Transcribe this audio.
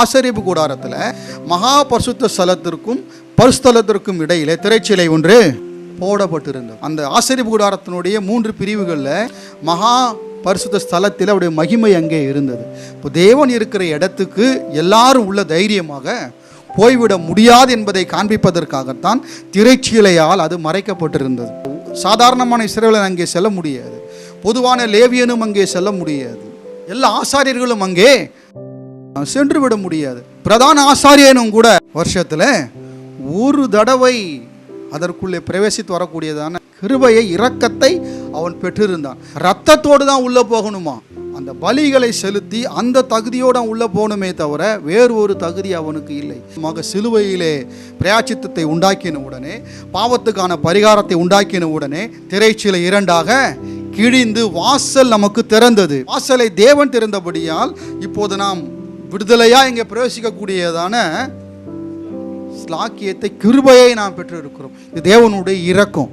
ஆசரிப்பு கூடாரத்தில் மகா பரிசுத்த ஸ்தலத்திற்கும் பரிசுத்தலத்திற்கும் இடையிலே திரைச்சிலை ஒன்று போடப்பட்டிருந்தது. அந்த ஆசரிப்பு கூடாரத்தினுடைய மூன்று பிரிவுகளில் மகா பரிசுத்த ஸ்தலத்தில் அவருடைய மகிமை அங்கே இருந்தது. இப்போ தேவன் இருக்கிற இடத்துக்கு எல்லாரும் உள்ள தைரியமாக போய்விட முடியாது என்பதை காண்பிப்பதற்காகத்தான் திரைச்சீலையால் அது மறைக்கப்பட்டிருந்தது. சாதாரணமான இஸ்ரேலன் அங்கே செல்ல முடியாது. பொதுவான லேவியனும் அங்கே செல்ல முடியாது. எல்லா ஆசாரியர்களும் அங்கே சென்று விட முடியாது. பிரதான ஆசாரியனும் கூட வருஷத்துல ஒரு தடவை அதற்குள்ளே பிரவேசித்து வரக்கூடியதான கிருபையை இரக்கத்தை அவன் பெற்றிருந்தான். ரத்தத்தோடு தான் உள்ள போகணுமா? அந்த பலிகளை செலுத்தி அந்த தகுதியோடு அவன் உள்ள போகணுமே தவிர வேறு ஒரு தகுதி அவனுக்கு இல்லை. மக சிலுவையிலே பிரயாச்சித்தத்தை உண்டாக்கின உடனே பாவத்துக்கான பரிகாரத்தை உண்டாக்கின உடனே திரைச்சிலை இரண்டாக கிழிந்து வாசல் நமக்கு திறந்தது. வாசலை தேவன் திறந்தபடியால் இப்போது நாம் விடுதலையா இங்கே பிரவேசிக்கக்கூடியதான ஸ்லாக்கியத்தை கிருபையை நாம் பெற்றிருக்கிறோம். இது தேவனுடைய இறக்கம்